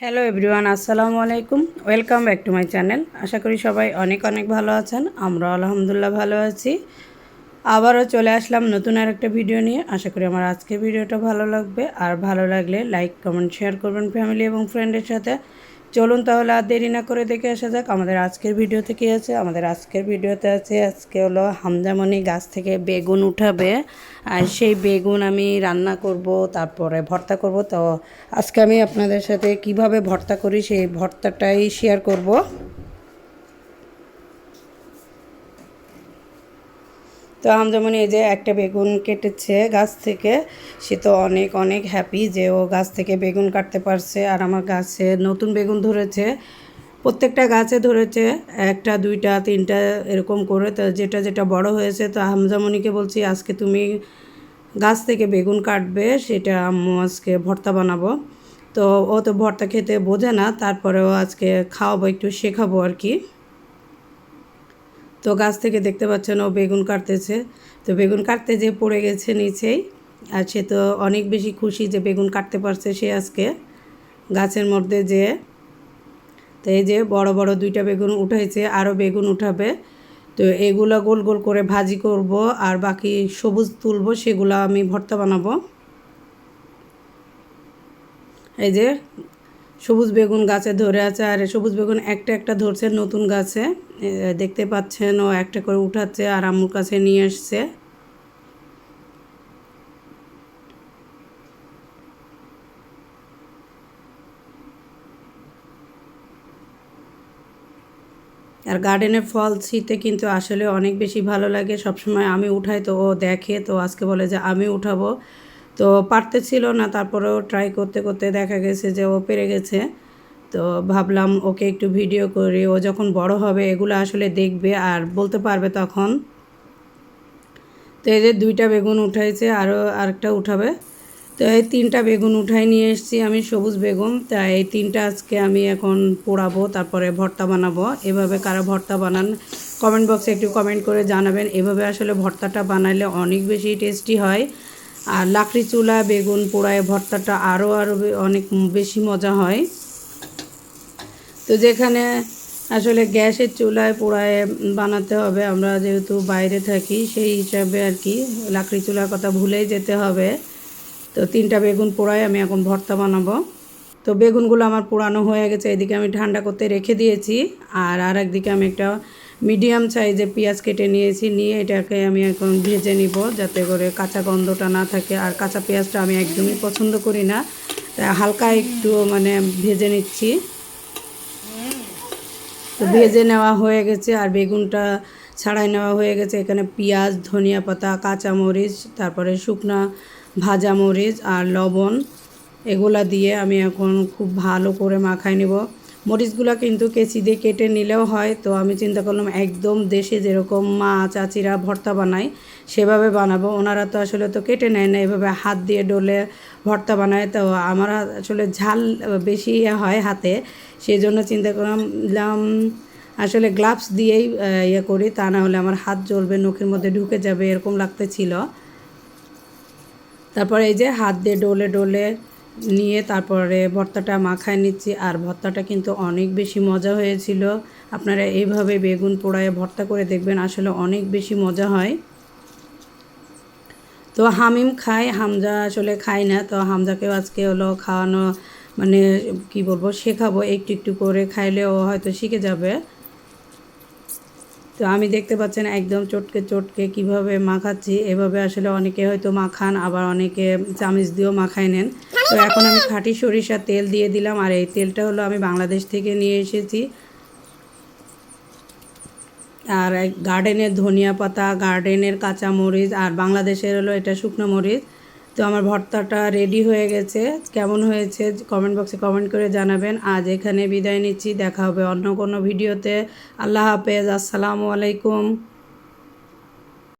Hello everyone আসসালামু আলাইকুম। Welcome back to my channel আশা করি সবাই অনেক অনেক ভালো আছেন। আমরা আলহামদুলিল্লাহ ভালো আছি। আবারও চলে আসলাম নতুন আর একটা ভিডিও নিয়ে। আশা করি আমার আজকের ভিডিওটা ভালো লাগবে। আর ভালো লাগলে লাইক কমেন্ট শেয়ার করবেন ফ্যামিলি এবং ফ্রেন্ডের সাথে। চলুন তাহলে আর দেরি না করে দেখে আসা যাক আমাদের আজকের ভিডিওতে কী আছে। আমাদের আজকের ভিডিওতে আছে, আজকে হলো হামজামনি গাছ থেকে বেগুন উঠাবে। আর সেই বেগুন আমি রান্না করব, তারপরে ভর্তা করব। তো আজকে আমি আপনাদের সাথে কীভাবে ভর্তা করি সেই ভর্তাটাই শেয়ার করব। তো যেমন এই যে একটা বেগুন কেটেছে গাছ থেকে, সে তো অনেক অনেক হ্যাপি যে ও গাছ থেকে বেগুন কাটতে পারছে। আর আমার গাছে নতুন বেগুন ধরেছে, প্রত্যেকটা গাছে ধরেছে, একটা, দুইটা, তিনটা এরকম করে। তো যেটা যেটা বড় হয়েছে, তো হামজামনিকে বলছি, আজকে তুমি গাছ থেকে বেগুন কাটবে, সেটা আম্মু আজকে ভর্তা বানাবো। তো ও তো ভর্তা খেতে বোঝে না, তারপরেও আজকে খাওয়াবো, একটু শেখাবো আর কি। তো গাছ থেকে দেখতে পাচ্ছেন ও বেগুন কাটতেছে। তো বেগুন কাটতে যে পড়ে গেছে নিচেই। আর সে তো অনেক বেশি খুশি যে বেগুন কাটতে পারছে সে আজকে গাছের মধ্যে যে তো এই যে বড় বড় দুইটা বেগুন উঠাইছে আরও বেগুন উঠাবে। তো এগুলো গোল গোল করে ভাজি করব আর বাকি সবুজ তুলব, সেগুলো আমি ভর্তা বানাবো। এই যে সবুজ বেগুন গাছে ধরে আছে আর সবুজ বেগুন একটা একটা ধরছে নতুন গাছে। দেখতে পাচ্ছেন ও একটা করে উঠাচ্ছে আর আম্মুর কাছে নিয়ে আসছে আর গার্ডেনের ফল শীতে কিন্তু আসলে অনেক বেশি ভালো লাগে। সবসময় আমি উঠাই তো ও দেখে তো আজকে বলে যে আমি উঠাবো। তো পারতে ছিল না, তারপরেও ট্রাই করতে করতে দেখা গেছে যে ও পেরে গেছে। তো ভাবলাম ওকে একটু ভিডিও করি, ও যখন বড় হবে এগুলো আসলে দেখবে আর বলতে পারবে তখন। তো এই যে দুইটা বেগুন উঠাইছে আরও আরেকটা উঠাবে। তো এই তিনটা বেগুন উঠাই নিয়ে এসেছি আমি, সবুজ বেগুন। তা এই তিনটা আজকে আমি এখন পোড়াবো, তারপরে ভর্তা বানাবো। এভাবে কারা ভর্তা বানান কমেন্ট বক্সে একটু কমেন্ট করে জানাবেন। এভাবে আসলে ভর্তাটা বানাইলে অনেক বেশি টেস্টি হয়। আর লাকড়ি চুলা, বেগুন পোড়ায় ভর্তাটা আরও আরও অনেক বেশি মজা হয়। তো যেখানে আসলে গ্যাসের চুলায় পোড়ায় বানাতে হবে, আমরা যেহেতু বাইরে থাকি, সেই হিসাবে আর কি লাকড়ি চুলার কথা ভুলেই যেতে হবে। তো তিনটা বেগুন পোড়ায় আমি এখন ভর্তা বানাবো। তো বেগুনগুলো আমার পোড়ানো হয়ে গেছে, এদিকে আমি ঠান্ডা করতে রেখে দিয়েছি। আর আর একদিকে আমি একটা মিডিয়াম সাইজে পেঁয়াজ কেটে নিয়েছি, নিয়ে এটাকে আমি এখন ভেজে নিব যাতে করে কাঁচা গন্ধটা না থাকে। আর কাঁচা পেঁয়াজটা আমি একদমই পছন্দ করি না হালকা একটু মানে ভেজে নিচ্ছি। তো ভেজে নেওয়া হয়ে গেছে, আর বেগুনটা ছাড়াই নেওয়া হয়ে গেছে। এখানে পেঁয়াজ, ধনিয়া পাতা, কাঁচামরিচ, তারপরে শুকনা ভাজা মরিচ আর লবণ, এগুলা দিয়ে আমি এখন খুব ভালো করে মাখাই নেব। মরিচগুলো কিন্তু কেচি দিয়ে কেটে নিলেও হয়। তো আমি চিন্তা করলাম, একদম দেশে যেরকম মা চাচিরা ভর্তা বানায়, সেভাবে বানাবো। ওনারা তো আসলে তো কেটে নেয় না, এভাবে হাত দিয়ে ডলে ভর্তা বানায়। তো আমার আসলে ঝাল বেশি হয় হাতে। সেই জন্য চিন্তা করলাম, আসলে গ্লাভস দিয়েই ইয়ে করি। তা না হলে আমার হাত জ্বলবে, নখের মধ্যে ঢুকে যাবে, এরকম লাগতেছিল তারপরে এই যে হাত দিয়ে ডলে ডলে নিয়ে তারপরে ভর্তাটা মাখায় নিচ্ছি। আর ভর্তাটা কিন্তু অনেক বেশি মজা হয়েছিল। আপনারা এইভাবে বেগুন পোড়ায় ভর্তা করে দেখবেন, আসলে অনেক বেশি মজা হয়। তো হামিম খায়, হামজা আসলে খায় না। তো হামজাকেও আজকে হলো খাওয়ানো মানে কি বলব, শেখাবো, একটু একটু করে খাইলেও হয়তো শিখে যাবে। তো আমি দেখতে পাচ্ছেন একদম চটকে চটকে কীভাবে মাখাচ্ছি। এভাবে আসলে অনেকে হয়তো মাখান, আবার অনেকে চামিচ দিয়েও মাখাই নেন। তো এখন আমি খাঁটি সরিষার তেল দিয়ে দিলাম, আর এই তেলটা হলো আমি বাংলাদেশ থেকে নিয়ে এসেছি। আর গার্ডেনের ধনিয়া পাতা, গার্ডেনের কাঁচা মরিচ, আর বাংলাদেশের হলো এটা শুকনো মরিচ। তো আমার ভর্তাটা রেডি হয়ে গেছে। কেমন হয়েছে কমেন্ট বক্সে কমেন্ট করে জানাবেন। আজ এখানে বিদায় নিচ্ছি। দেখা হবে অন্য কোনো ভিডিওতে আল্লাহ হাফেজ। আসসালামু আলাইকুম।